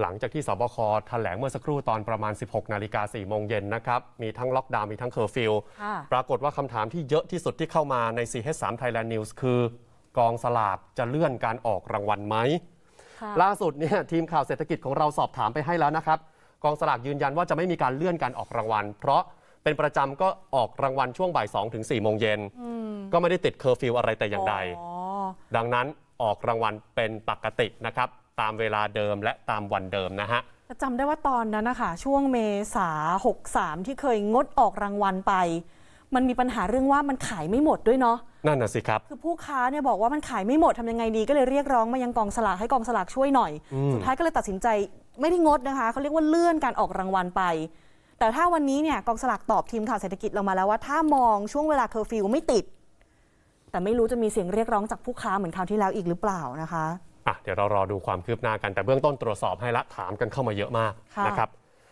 หลังจากที่สบคแถลงเมื่อสักครู่ตอนประมาณ 16 นาฬิกา4โมงเย็นนะครับ มีทั้งล็อกดาวน์มีทั้งเคอร์ฟิวค่ะปรากฏว่าคำถามที่เยอะที่สุดที่เข้ามาใน CH3 Thailand News คือกองสลากจะเลื่อนการออกรางวัลไหมค่ะล่าสุดเนี่ยทีมข่าวเศรษฐกิจของเราสอบถามไปให้แล้วนะครับ กองสลากยืนยันว่าจะไม่มีการเลื่อนการออกรางวัล เพราะเป็นประจำก็ออกรางวัลช่วงบ่าย2ถึง4โมงเย็นก็ไม่ได้ติดเคอร์ฟิวอะไรแต่อย่างใดอ๋อดังนั้น ออกรางวัลเป็นปกตินะครับ ตามเวลาเดิมและตามวันเดิมนะฮะแต่จำได้ว่าตอนนั้นนะคะช่วงเมษา63 ที่เคยงดออกรางวัลไป มันมีปัญหาเรื่องว่ามันขายไม่หมดด้วยเนาะนั่นน่ะสิครับ คือผู้ค้าเนี่ยบอกว่ามันขายไม่หมดทำยังไงดี ก็เลยเรียกร้องมายังกองสลากให้กองสลากช่วยหน่อย สุดท้ายก็เลยตัดสินใจไม่ได้งดนะคะเขาเรียกว่าเลื่อนการออกรางวัลไป แต่ถ้าวันนี้เนี่ยกองสลากตอบทีมข่าวเศรษฐกิจเรามาแล้วว่า ถ้ามองช่วงเวลาเคอร์ฟิวไม่ติด แต่ไม่รู้จะมีเสียงเรียกร้องจากผู้ค้าเหมือนคราวที่แล้วอีกหรือเปล่านะคะ อะเดี๋ยวเรารอดูความคืบหน้ากันแต่เบื้องต้นตรวจสอบให้ละถามกันเข้ามาเยอะมากค่ะนะครับ